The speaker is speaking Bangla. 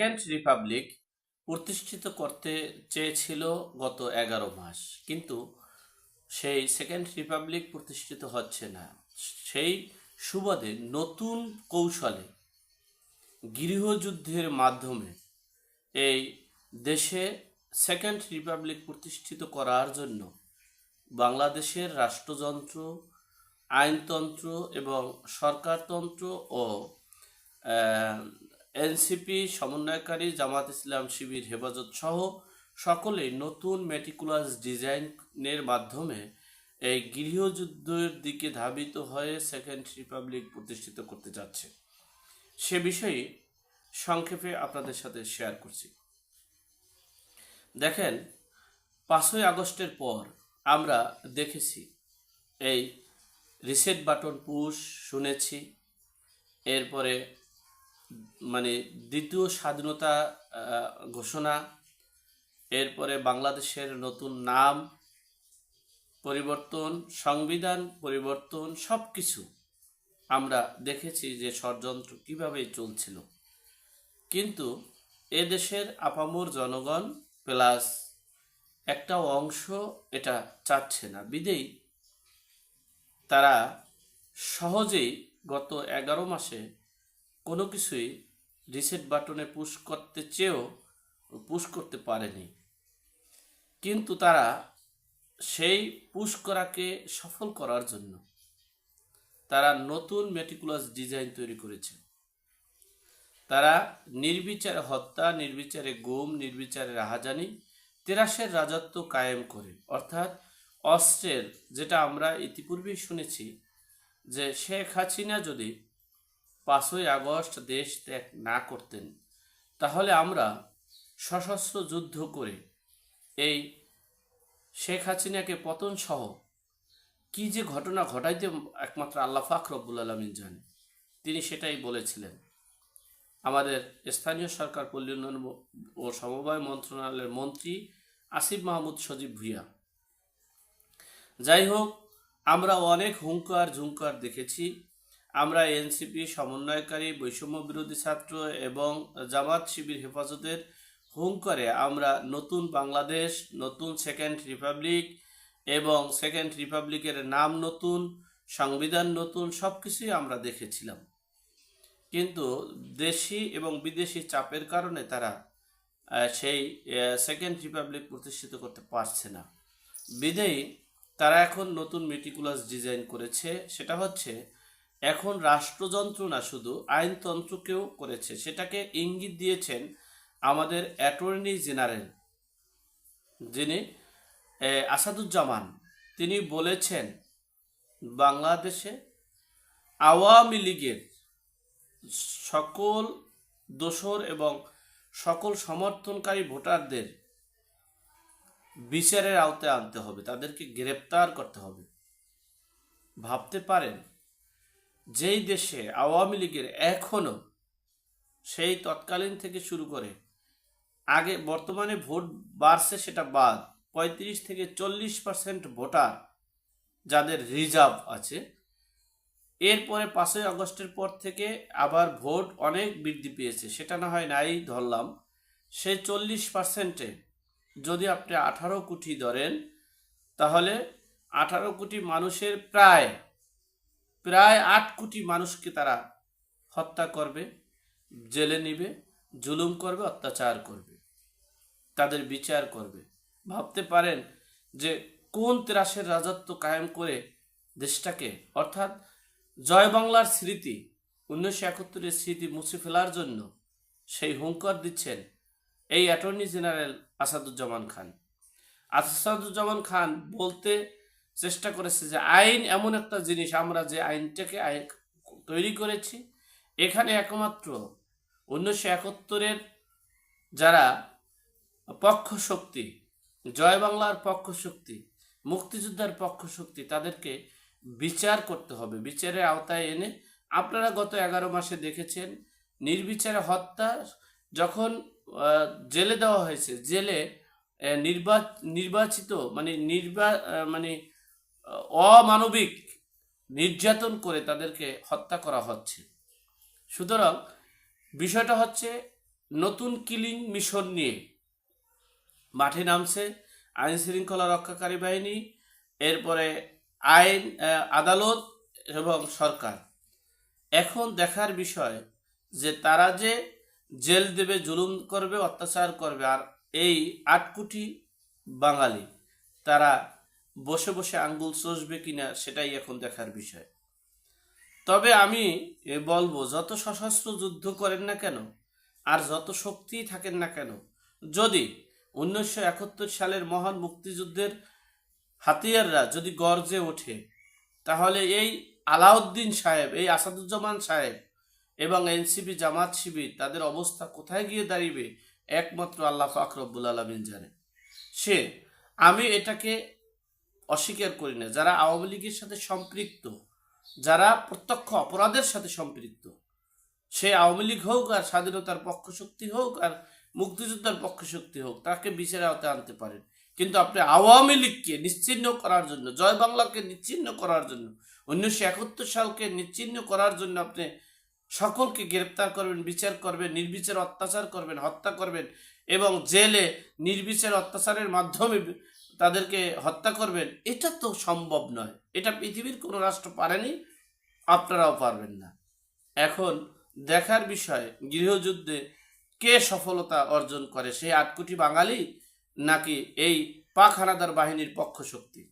সেকেন্ড রিপাবলিক প্রতিষ্ঠিত করতে চেয়েছিল গত এগারো মাস, কিন্তু সেই সেকেন্ড রিপাবলিক প্রতিষ্ঠিত হচ্ছে না। সেই সুবাদে নতুন কৌশলে গৃহযুদ্ধের মাধ্যমে এই দেশে সেকেন্ড রিপাবলিক প্রতিষ্ঠিত করার জন্য বাংলাদেশের রাষ্ট্রযন্ত্র, আইনতন্ত্র এবং সরকারতন্ত্র ও এনসিপি সমন্বয়কারী জামাত ইসলাম শিবির হেফাজত সহ সকলেই নতুন মেটিকুলাস ডিজাইনের মাধ্যমে এই গৃহযুদ্ধের দিকে ধাবিত হয়ে সেকেন্ড রিপাবলিক প্রতিষ্ঠিত করতে যাচ্ছে। সে বিষয়ে সংক্ষেপে আপনাদের সাথে শেয়ার করছি। দেখেন, পাঁচই আগস্টের পর আমরা দেখেছি, এই রিসেট বাটন পুশ শুনেছি, এরপরে মানে দ্বিতীয় স্বাধীনতা ঘোষণা, এরপরে বাংলাদেশের নতুন নাম, পরিবর্তন, সংবিধান পরিবর্তন সব কিছু আমরা দেখেছি যে ষড়যন্ত্র কীভাবে চলছিল। কিন্তু এ দেশের আপামর জনগণ প্লাস একটা অংশ এটা চাচ্ছে না বিদেই তারা সহজেই গত এগারো মাসে কোনো কিছুই রিসেট বাটনে পুশ করতে চেয়েও পুশ করতে পারেনি। কিন্তু তারা সেই পুশ করাকে সফল করার জন্য তারা নতুন মেটিকুলাস ডিজাইন তৈরি করেছে। তারা নির্বিচারে হত্যা, নির্বিচারে গুম, নির্বিচারে রাহাজানি তেরাসের রাজত্ব কায়েম করে। অর্থাৎ অস্ত্রের, যেটা আমরা ইতিপূর্বেই শুনেছি যে শেখ হাসিনা যদি পাঁচই আগস্ট দেশ ত্যাগ না করতেন। তাহলে আমরা সশস্ত্র যুদ্ধ করে এই শেখ হাসিনাকে পতন সহ কি যে ঘটনা ঘটাইতে একমাত্র আল্লাহ ফাক রব্বুল আলমিন জানে। তিনি সেটাই বলেছিলেন। আমাদের স্থানীয় সরকার পল্লী উন্নয়ন ও সমবায় মন্ত্রণালয়ের মন্ত্রী আসিফ মাহমুদ সজীব ভুইয়া। যাই হোক আমরা অনেক হুঙ্কার ঝুঙ্কার দেখেছি। আমরা এনসিপি সমন্বয়কারী, বৈষম্য বিরোধী ছাত্র এবং জামাত শিবির হেফাজতের হুঙ্কারে আমরা নতুন বাংলাদেশ, নতুন সেকেন্ড রিপাবলিক এবং সেকেন্ড রিপাবলিকের নাম নতুন, সংবিধান নতুন সব কিছুই আমরা দেখেছিলাম। কিন্তু দেশি এবং বিদেশি চাপের কারণে তারা সেই সেকেন্ড রিপাবলিক প্রতিষ্ঠিত করতে পারছে না। বিদেয়ী তারা এখন নতুন মেটিকুলাস ডিজাইন করেছে। সেটা হচ্ছে এখন রাষ্ট্রযন্ত্র না শুধু, আইনতন্ত্রকেও করেছে। সেটাকে ইঙ্গিত দিয়েছেন আমাদের অ্যাটর্নি জেনারেল, যিনি আসাদুজ্জামান। তিনি বলেছেন, বাংলাদেশে আওয়ামী লীগের সকল দোসর এবং সকল সমর্থনকারী ভোটারদের বিচারের আওতায় আনতে হবে। তাদেরকে গ্রেপ্তার করতে হবে। ভাবতে পারেন যেই দেশে আওয়ামী লীগের এখনও সেই তৎকালীন থেকে শুরু করে, আগে বর্তমানে ভোট বাড়ছে সেটা বাদ, পঁয়ত্রিশ থেকে চল্লিশ পার্সেন্ট ভোটার যাদের রিজার্ভ আছে, এরপরে পাঁচই আগস্টের পর থেকে আবার ভোট অনেক বৃদ্ধি পেয়েছে, সেটা না হয় নাই ধরলাম। সেই চল্লিশ পার্সেন্টে যদি আপনি আঠারো কোটি ধরেন, তাহলে আঠারো কোটি মানুষের প্রায় প্রায় আট কোটি মানুষকে তারা হত্যা করবে, জেলে নিবে, জুলুম করবে, অত্যাচার করবে, তাদের বিচার করবে। ভাবতে পারেন যে কোন ত্রাসের রাজত্ব কায়েম করে দেশটাকে, অর্থাৎ জয় বাংলার স্মৃতি, উনিশশো একাত্তরের স্মৃতি মুছে ফেলার জন্য সেই হুঙ্কার দিচ্ছেন এই অ্যাটর্নি জেনারেল আসাদুজ্জামান খান। আসাদুজ্জামান খান বলতে চেষ্টা করেছে যে আইন এমন একটা জিনিস, আমরা যে আইনটাকে আইন তৈরি করেছি, এখানে একমাত্র উনিশশো একাত্তরের যারা পক্ষ শক্তি, জয় বাংলার পক্ষ শক্তি, মুক্তিযোদ্ধার পক্ষ শক্তি, তাদেরকে বিচার করতে হবে। বিচারের আওতায় এনে আপনারা গত এগারো মাসে দেখেছেন, নির্বিচারে হত্যা, যখন জেলে দেওয়া হয়েছে, জেলে নির্বা, নির্বাচিত মানে নির্বা মানে অমানবিক নির্যাতন করে তাদেরকে হত্যা করা হচ্ছে। সুতরাং বিষয়টা হচ্ছে নতুন কিলিং মিশন নিয়ে। মাঠে নামছে আইন শৃঙ্খলা রক্ষাকারী বাহিনী, এরপরে আইন আদালত এবং সরকার। এখন দেখার বিষয় যে তারা যে জেল দেবে, জুলুম করবে, অত্যাচার করবে, আর এই আট কোটি বাঙালি, তারা বসে বসে আঙ্গুল চষবে কিনা সেটাই এখন দেখার বিষয়। তবে আমি এ বলব, যত সশস্ত্র যুদ্ধ করেন না কেন, আর যত শক্তি থাকেন না কেন, যদি উনিশশো একাত্তর সালের মহান মুক্তিযুদ্ধের হাতিয়াররা যদি গর্জে ওঠে, তাহলে এই আলাউদ্দিন সাহেব, এই আসাদুজ্জামান সাহেব এবং এনসিপি জামাত শিবির তাদের অবস্থা কোথায় গিয়ে দাঁড়িয়ে একমাত্র আল্লাহ ফাকরবুল আলমিন জানে। সে, আমি এটাকে অস্বীকার করি না। যারা আওয়ামী লীগের সাথে সম্পৃক্ত, যারা প্রত্যক্ষ অপরাধের সাথে সম্পৃক্ত, সে আওয়ামী লীগ হোক আর স্বাধীনতার পক্ষ শক্তি হোক আর মুক্তিযোদ্ধার পক্ষ শক্তি হোক, তাকে বিচারে আওতায় আনতে পারেন। কিন্তু আপনি আওয়ামী লীগকে নিশ্চিহ্ন করার জন্য, জয় বাংলাকে নিশ্চিহ্ন করার জন্য, উনিশশো একাত্তর সালকে নিশ্চিহ্ন করার জন্য আপনি সকলকে গ্রেপ্তার করবেন, বিচার করবেন, নির্বিচার অত্যাচার করবেন, হত্যা করবেন এবং জেলে নির্বিচার অত্যাচারের মাধ্যমে তাদেরকে হত্যা করবেন, এটা তো সম্ভব নয়। এটা পৃথিবীর কোনো রাষ্ট্র পারেনি, আপনারাও পারবেন না। এখন দেখার বিষয়, গৃহযুদ্ধে কে সফলতা অর্জন করে? সেই আট কোটি বাঙালি নাকি এই পাখানাদার বাহিনীর পক্ষ শক্তি?